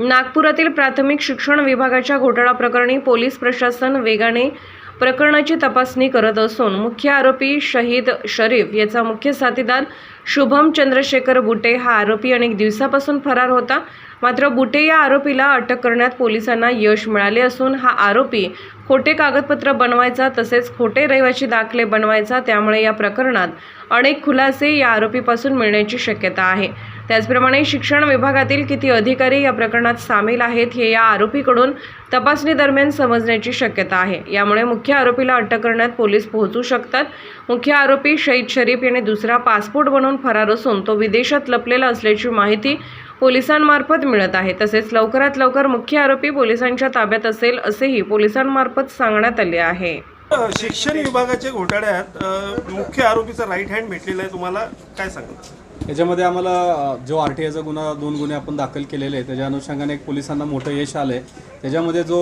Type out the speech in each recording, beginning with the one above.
नागपुरातील प्राथमिक शिक्षण विभागाच्या घोटाळा प्रकरणी पोलीस प्रशासन वेगाने प्रकरणाची तपासणी करत असून मुख्य आरोपी शहीद शरीफ याचा मुख्य साथीदार शुभम चंद्रशेखर बुटे हा आरोपी अनेक दिवसापासून फरार होता. मात्र बुटे या आरोपीला अटक करण्यात पोलिसांना यश मिळाले असून हा आरोपी खोटे कागदपत्र बनवायचा तसेच खोटे रहिवासी दाखले बनवायचा त्यामुळे या प्रकरणात अनेक खुलासे या आरोपीपासून मिळण्याची शक्यता आहे. त्याचप्रमाणे शिक्षण विभागातील किती अधिकारी या प्रकरणात सामील आहेत हे या आरोपीकडून तपासणी दरम्यान समजण्याची शक्यता आहे. यामुळे मुख्य आरोपीला अटक करण्यात पोलीस पोहोचू शकतात. मुख्य आरोपी शहीद शरीफ याने दुसरा पासपोर्ट बनवून फरार असून तो विदेशात लपलेला असल्याची माहिती पोलिसांमार्फत मिळत आहे. तसेच लवकरात लवकर मुख्य आरोपी पोलिसांच्या ताब्यात असेल असेही पोलिसांमार्फत सांगण्यात आले आहे. शिक्षण विभागाच्या घोटाळ्यात मुख्य आरोपीचा राईट हँड भेटलेला आहे. तुम्हाला काय सांगा याच्यामध्ये आम्हाला जो आर टी आयचा गुन्हा दोन गुन्हे आपण दाखल केलेले आहे त्याच्या अनुषंगाने एक पोलिसांना मोठं यश आलं आहे त्याच्यामध्ये जो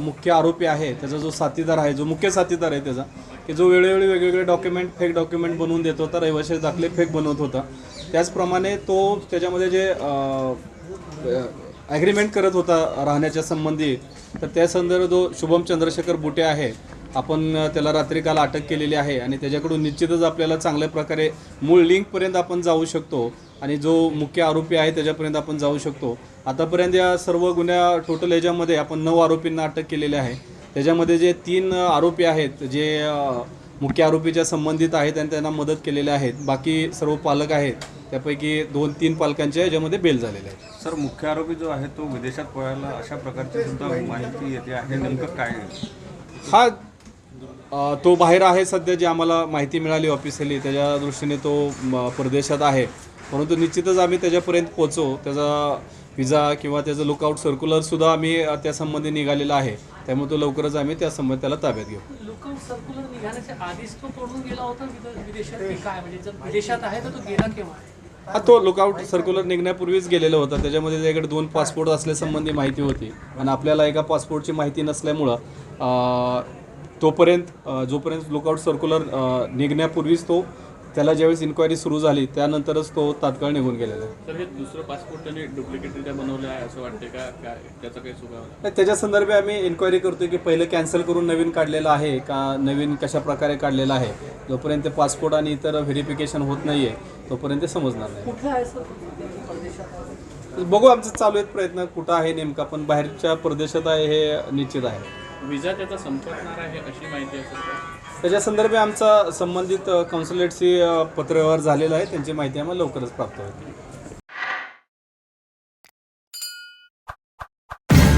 मुख्य आरोपी आहे त्याचा जो साथीदार आहे जो मुख्य साथीदार आहे त्याचा की जो वेळोवेळी वेगवेगळे डॉक्युमेंट फेक डॉक्युमेंट बनवून देत होता रहिवाशी दाखले फेक बनवत होता. त्याचप्रमाणे तो त्याच्यामध्ये जे ॲग्रीमेंट करत होता राहण्याच्या संबंधी तर त्या संदर्भात जो शुभम चंद्रशेखर बुटे आहे आपण त्याला रात्री काल अटक केलेली आहे आणि त्याच्याकडून निश्चितच आपल्याला चांगल्या प्रकारे मूळ लिंकपर्यंत आपण जाऊ शकतो आणि जो मुख्य आरोपी आहे त्याच्यापर्यंत आपण जाऊ शकतो. आतापर्यंत या सर्व गुन्ह्या टोटल याच्यामध्ये आपण नऊ आरोपींना अटक केलेली आहे. त्याच्यामध्ये जे तीन आरोपी आहेत जे मुख्य आरोपीच्या संबंधित आहेत आणि त्यांना मदत केलेल्या आहेत बाकी सर्व पालक आहेत. त्यापैकी दोन तीन पालकांच्या याच्यामध्ये बेल झालेले आहेत. सर मुख्य आरोपी जो आहे तो विदेशात पळाला अशा प्रकारची सुद्धा माहिती येते आहे. नेमकं काय? हा तो बाहेर आहे सध्या जी आम्हाला माहिती मिळाली ऑफिशियली त्याच्या दृष्टीने तो परदेशात आहे. परंतु निश्चितच आम्ही त्याच्यापर्यंत पोचू त्याचा विजा किंवा त्याचं लुकआउट सर्क्युलरसुद्धा आम्ही त्यासंबंधी निघालेला आहे. त्यामुळे तो लवकरच आम्ही त्या संबंधी त्याला ताब्यात घेऊ. लुकआउट सर्क्युलर निघाल्याच्या आधीच तो गेला होता विदेशात काय? म्हणजे जर विदेशात आहे तर तो गेला केव्हा हा तो लुकआउट सर्क्युलर निघण्यापूर्वीच गेलेला होता. त्याच्यामध्ये त्याच्याकडे दोन पासपोर्ट असल्यासंबंधी माहिती होती. आणि आपल्याला एका पासपोर्टची माहिती नसल्यामुळं तोपर्यंत जोपर्यंत लुकआउट सर्क्युलर निघण्यापूर्वीच तो त्याला ज्यावेळेस इन्क्वायरी सुरू झाली त्यानंतरच तो तात्काळ निघून गेलेला आहे. तर हे दुसरं पासपोर्ट त्यांनी डुप्लिकेटरित्या बनवलं आहे असं वाटते का? काय त्याचा काही सुगावा नाही, त्याच्या संदर्भात आम्ही इन्क्वायरी करतोय की पहिलं कॅन्सल करून नवीन काढलेलं आहे का? नवीन कशा प्रकारे काढलेलं आहे? जोपर्यंत पासपोर्ट आणि इतर व्हेरिफिकेशन होत नाही आहे तोपर्यंत ते समजणार नाही. कुठलं आहे सर? परदेशात? बघू आमचं चालू आहेत प्रयत्न कुठं आहे नेमका पण बाहेरच्या प्रदेशात आहे हे निश्चित आहे. विजा त्याचा संपणार आहे अशी माहिती असेल त्याच्या संदर्भे आमचा संबंधित कॉन्सुलेटशी पत्रव्यवहार झालेला आहे. त्यांची माहिती आम्हाला लवकरच प्राप्त होईल.